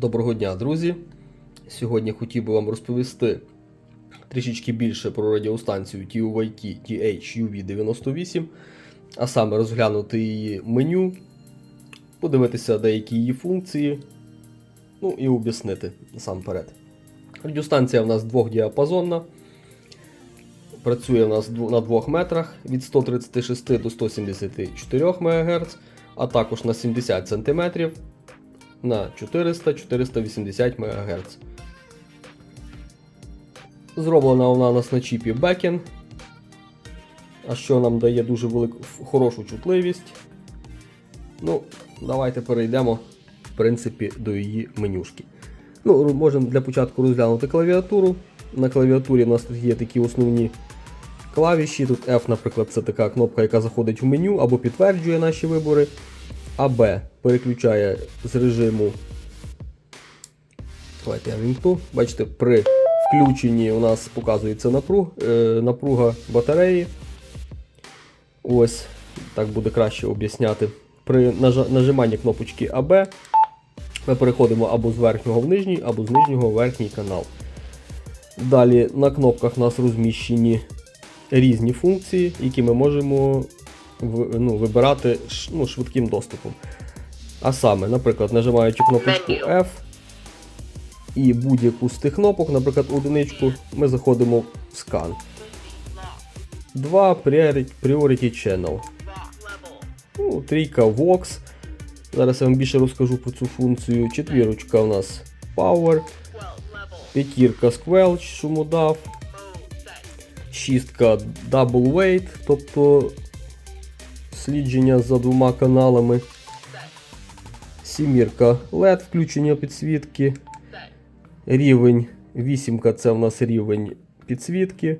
Доброго дня, друзі! Сьогодні хотів би вам розповісти трішечки більше про радіостанцію TUYT THUV98, а саме розглянути її меню, подивитися деякі її функції, ну і об'яснити насамперед. Радіостанція в нас двохдіапазонна, працює у нас на 2 метрах від 136 до 174 МГц, а також на 70 см на 400-480 МГц. Зроблена вона у нас на чіпі Beacon, а що нам дає дуже велику хорошу чутливість. Ну, давайте перейдемо в принципі, до її менюшки. Ну, можемо для початку розглянути клавіатуру. На клавіатурі у нас тут є такі основні клавіші. Тут F, наприклад, це така кнопка, яка заходить в меню або підтверджує наші вибори. А Б переключає з режиму. Давайте я вімкну. Бачите, при включенні у нас показується напруг, е, напруга батареї. Ось, так буде краще об'ясняти. При нажиманні кнопочки АБ ми переходимо або з верхнього в нижній, або з нижнього в верхній канал. Далі на кнопках у нас розміщені різні функції, які ми можемо ну, вибирати ну, швидким доступом. А саме, наприклад, нажимаючи кнопочку F і будь-яку з тих кнопок, наприклад, одиничку, ми заходимо в скан. 2 Priority Channel. Ну, трійка Vox. Зараз я вам більше розкажу про цю функцію. Четвірочка у нас Power. П'ятірка Squelch, шумодав. Шістка Double Weight, тобто слідження за двома каналами. Сімірка LED, включення підсвітки. Рівень вісімка це в нас рівень підсвітки.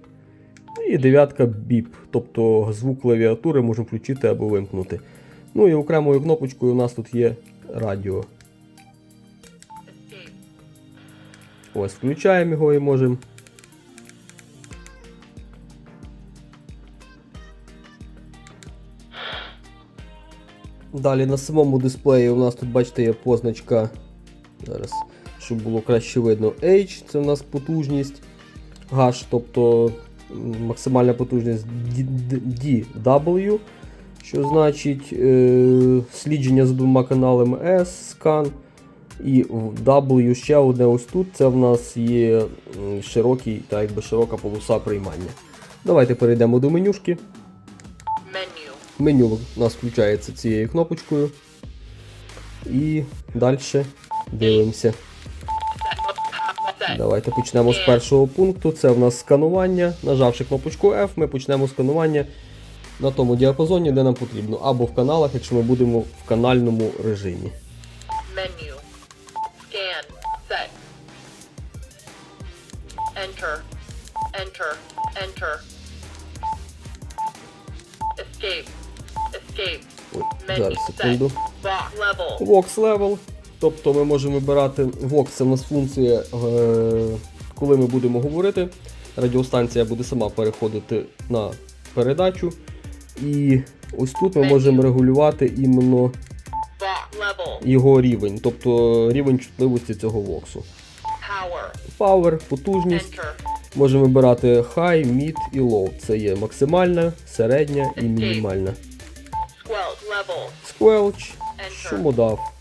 І дев'ятка біп, тобто звук клавіатури можемо включити або вимкнути. Ну і окремою кнопочкою у нас тут є радіо. Ось, включаємо його і можемо. Далі на самому дисплеї у нас тут, бачите, є позначка. Зараз, щоб було краще видно. H це у нас потужність. H, тобто максимальна потужність DW, що значить е, слідження за двома каналами S, скан. І W ще одне ось тут. Це в нас є широкий, та якби широка полоса приймання. Давайте перейдемо до менюшки. Меню у нас включається цією кнопочкою. І далі дивимося. Давайте почнемо з першого пункту. Це в нас сканування. Нажавши кнопочку F, ми почнемо сканування на тому діапазоні, де нам потрібно, або в каналах, якщо ми будемо в канальному режимі. Menu. Scan. Set. Enter. Enter. Enter. Escape. Зараз секунду. Vox Level. Тобто ми можемо вибирати Vox, це в нас функція, е, коли ми будемо говорити. Радіостанція буде сама переходити на передачу. І ось тут ми можемо регулювати іменно його рівень, тобто рівень чутливості цього воксу. Power. Power, потужність. Можемо вибирати High, Mid і Low. Це є максимальна, середня і мінімальна. Enter. шумодав.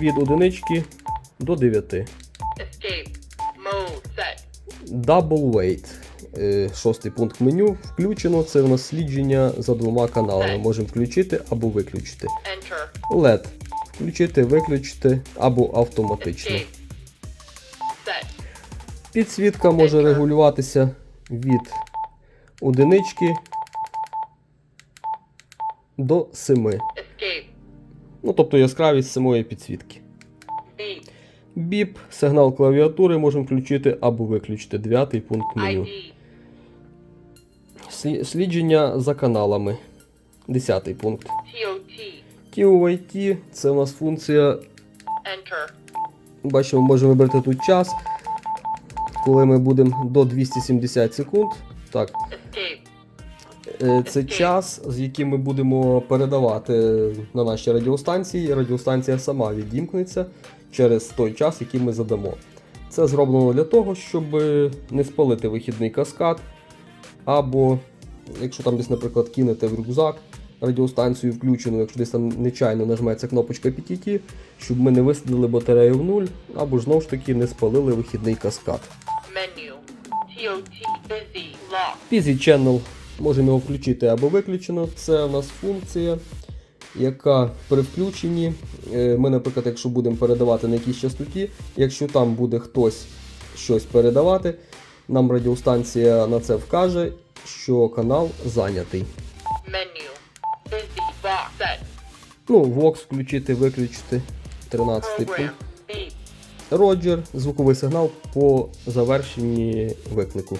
Від одинички до 9. Escape. Mode. Double Weight. Е, Шостий пункт меню. Включено. Це у нас слідження за двома каналами. Можемо включити або виключити. LED. Включити, виключити або автоматично. Підсвітка може регулюватися від одинички до 7. Escape. Ну, тобто яскравість самої підсвітки. Біп, сигнал клавіатури можемо включити або виключити. Дев'ятий пункт меню. Слідження за каналами. Десятий пункт. TOIT це у нас функція. Enter. Бачимо, можемо вибрати тут час. Коли ми будемо до 270 секунд. Так, Це час, з яким ми будемо передавати на наші радіостанції. Радіостанція сама відімкнеться через той час, який ми задамо. Це зроблено для того, щоб не спалити вихідний каскад, або якщо там десь, наприклад, кинете в рюкзак радіостанцію включену, якщо десь там нечайно нажметься кнопочка PTT, щоб ми не висадили батарею в нуль, або ж знову ж таки не спалили вихідний каскад. Busy Channel можемо його включити або виключено. Це у нас функція, яка при включенні, е, ми, наприклад, якщо будемо передавати на якійсь частоті, якщо там буде хтось щось передавати, нам радіостанція на це вкаже, що канал зайнятий. Set. Ну, Vox включити, виключити. 13 Program. пункт. Роджер, звуковий сигнал по завершенні виклику.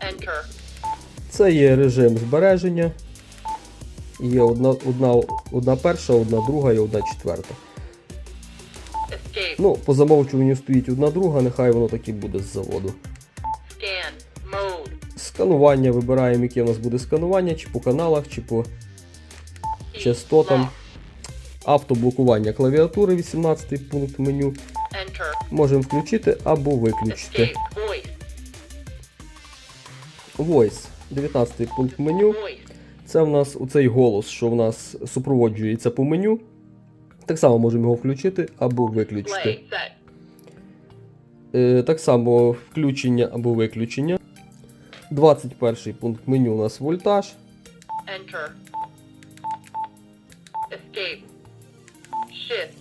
Enter. Це є режим збереження. Є одна, одна, одна перша, одна друга і одна четверта. Escape. Ну, по замовчуванню стоїть одна друга, нехай воно так і буде з заводу. Scan. Mode. Сканування вибираємо, яке у нас буде сканування, чи по каналах, чи по частотам. Автоблокування клавіатури, 18 пункт меню. Enter. Можемо включити або виключити. Escape. Voice. Voice, 19 пункт меню. Це в нас оцей голос, що в нас супроводжується по меню. Так само можемо його включити або виключити. Е, так само включення або виключення. 21 пункт меню у нас вольтаж. Enter. Escape. Shift.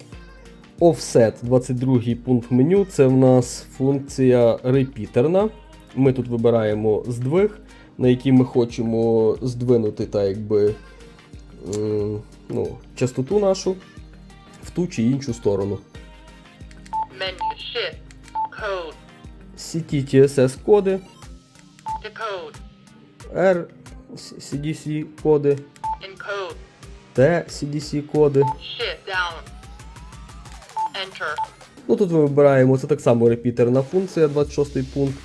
Offset 22 пункт меню. Це в нас функція репітерна. Ми тут вибираємо здвиг, на який ми хочемо здвинути так якби, ну, частоту нашу в ту чи іншу сторону. CT TSS коди. R CDC коди. T CDC коди. Ну тут ми вибираємо, це так само репітерна функція, 26 пункт.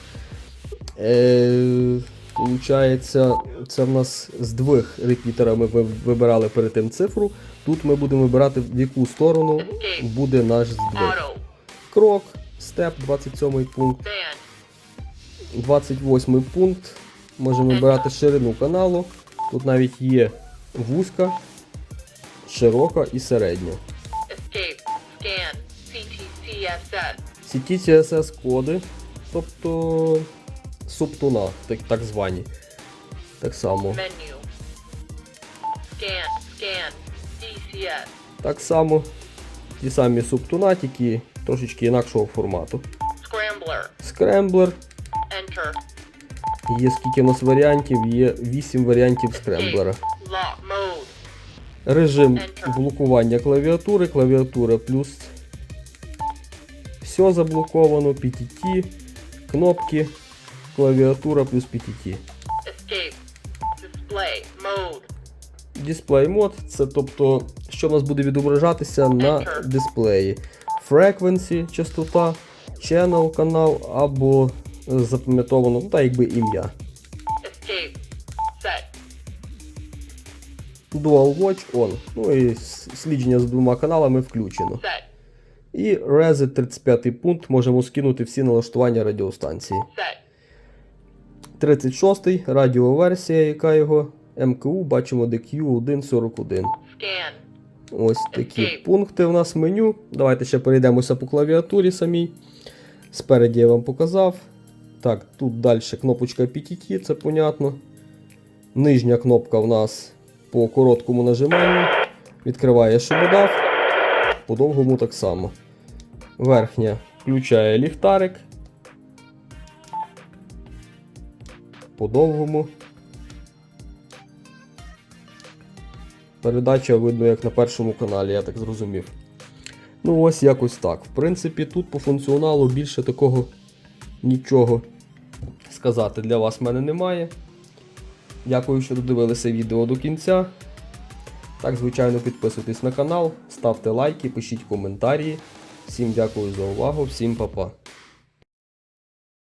Е, Получається, це в нас здвиг репітера ми вибирали перед тим цифру. Тут ми будемо вибирати, в яку сторону буде наш здвиг. Крок, степ, 27 пункт, Band. 28 пункт. Можемо вибирати ширину каналу. Тут навіть є вузька, широка і середня. CT-CSS коди, тобто субтуна, так, так звані. Так само. Так само. Ті самі субтуна, тільки трошечки інакшого формату. Скремблер. Enter. Є скільки у нас варіантів, є 8 варіантів скремблера. Режим блокування клавіатури, клавіатура плюс. Все заблоковано, PTT, кнопки, клавіатура плюс PTT. Escape. Display mode. Display мод це тобто, що в нас буде відображатися на дисплеї. Frequency, частота, channel канал або запам'ятовано, ну, так якби ім'я. Escape. Dual Watch on. Ну і слідження з двома каналами включено. Set. І Reset 35 пункт можемо скинути всі налаштування радіостанції. Set. 36 радіоверсія, яка його МКУ, бачимо DQ141. Ось такі пункти у нас меню. Давайте ще перейдемося по клавіатурі самій. Спереді я вам показав. Так, тут далі кнопочка PTT, це понятно. Нижня кнопка в нас по короткому нажиманню. Відкриває шумодав. По довгому так само. Верхня включає ліхтарик. По довгому. Передача видно як на першому каналі, я так зрозумів. Ну ось якось так. В принципі, тут по функціоналу більше такого нічого сказати для вас в мене немає. Дякую, що додивилися відео до кінця. Так, звичайно, підписуйтесь на канал, ставте лайки, пишіть коментарі. Всім дякую за увагу, всім па-па.